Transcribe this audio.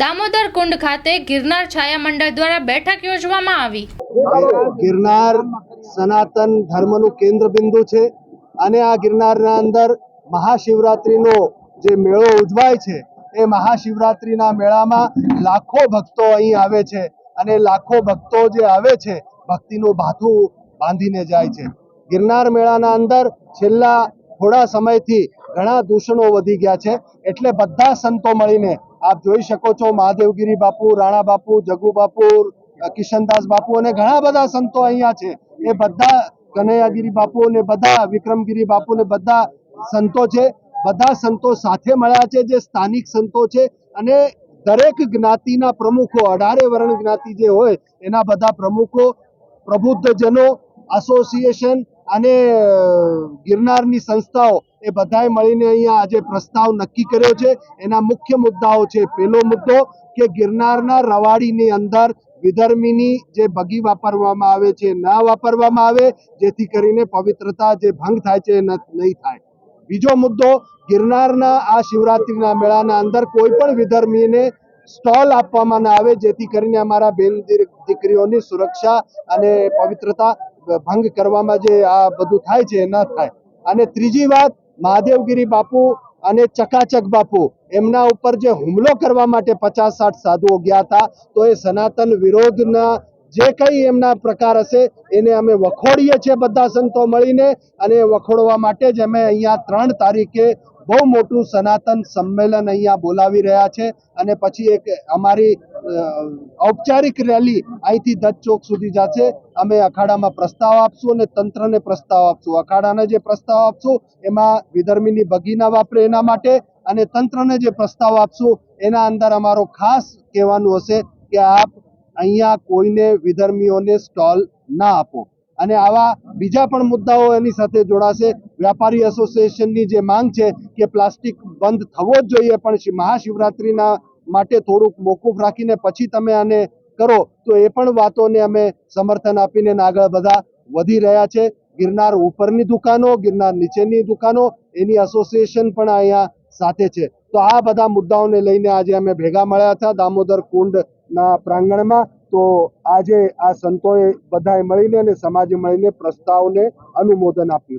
દામોદર કુંડ ખાતે ગિરનાર છાયા મંડળ દ્વારા બેઠક યોજવામાં આવી. ગિરનાર સનાતન ધર્મનું કેન્દ્ર બિંદુ છે અને આ ગિરનારના અંદર મહાશિવરાત્રિનો જે મેળો ઉજવાય છે એ મહાશિવરાત્રિના મેળામાં લાખો ભક્તો અહીં આવે છે અને લાખો ભક્તો જે આવે છે ભક્તિનું ભાથું બાંધીને જાય છે. ગિરનાર મેળાના અંદર છેલ્લા થોડા સમયથી ઘણા દૂષણો વધી ગયા છે. એટલે બધા સંતો મળીને આપ જોઈ શકો છો મહાદેવગીરી બાપુ, રાણા બાપુ, જગુ બાપુ, કિશનદાસ બાપુ અને ઘણા બધા સંતો અહીંયા છે. એ બધા કનૈયાગીરી બાપુ ને બધા વિક્રમગીરી બાપુ ને બધા સંતો છે. બધા સંતો સાથે મળ્યા છે, જે સ્થાનિક સંતો છે. અને દરેક જ્ઞાતિના પ્રમુખો, અઢારે વર્ણ જ્ઞાતિ જે હોય, એના બધા પ્રમુખો, પ્રબુદ્ધજનો એસોસિએશન અને ગિરનારની સંસ્થાઓ એ બધાએ મળીને અહીંયા આજે પ્રસ્તાવ નક્કી કર્યો છે. એના મુખ્ય મુદ્દાઓ છે. પહેલો મુદ્દો કે ગિરનારના રવાડીની અંદર વિધર્મીની જે બગી વાપરવામાં આવે છે ના વાપરવામાં આવે, જેથી કરીને પવિત્રતા જે ભંગ થાય છે નહીં થાય. બીજો મુદ્દો, ગિરનારના આ શિવરાત્રિના મેળાના અંદર કોઈ પણ વિધર્મીને સ્ટોલ આપવામાં ના આવે, જેથી કરીને અમારા બેન દીકરીઓની સુરક્ષા અને પવિત્રતા ભંગ કરવામાં જે આ બધું થાય છે એ ન થાય. અને ત્રીજી વાત, મહાદેવગીરી બાપુ અને ચકાચક બાપુ, એમના ઉપર જે હુમલો કરવા માટે પચાસ સાઠ સાધુઓ ગયા હતા, તો એ સનાતન વિરોધના જે કંઈ એમના પ્રકાર હશે, એને અમે વખોડીએ છીએ બધા સંતો મળીને, અને વખોડવા માટે જ અમે અહીંયા ત્રણ તારીખે બહુ મોટું સનાતન સંમેલન અહીંયા બોલાવી રહ્યા છે અને પછી એક અમારી ઔપચારિક રેલી અહીંથી દત્ત ચોક સુધી જશે. અમે અખાડામાં પ્રસ્તાવ આપશું અને તંત્રને પ્રસ્તાવ આપશું. અખાડાને જે પ્રસ્તાવ આપશું, એમાં વિધર્મીની બગીના વાપરે એના માટે અને તંત્રને જે પ્રસ્તાવ આપશું, એના અંદર અમારો ખાસ કહેવાનું હશે કે આપ અહીંયા કોઈને વિધર્મીઓને સ્ટોલ ના આપો. અને આવા બીજા પણ મુદ્દાઓ એની સાથે જોડાશે. વ્યાપારી એસોસિએશનની જે માંગ છે કે પ્લાસ્ટિક બંધ થવો જ જોઈએ, પણ મહાશિવરાત્રિના માટે થોડુંક મોકૂફ રાખીને પછી તમે આને કરો, તો એ પણ વાતોને અમે સમર્થન આપીને આગળ બધા વધી રહ્યા છે. ગિરનાર ઉપરની દુકાનો, ગિરનાર નીચેની દુકાનો, એની એસોસિએશન પણ અહીંયા સાથે છે. તો આ બધા મુદ્દાઓને લઈને આજે અમે ભેગા મળ્યા હતા દામોદર કુંડના પ્રાંગણમાં. તો આજે આ સંતોએ બધાએ મળીને અને સમાજે મળીને પ્રસ્તાવને અનુમોદન આપ્યું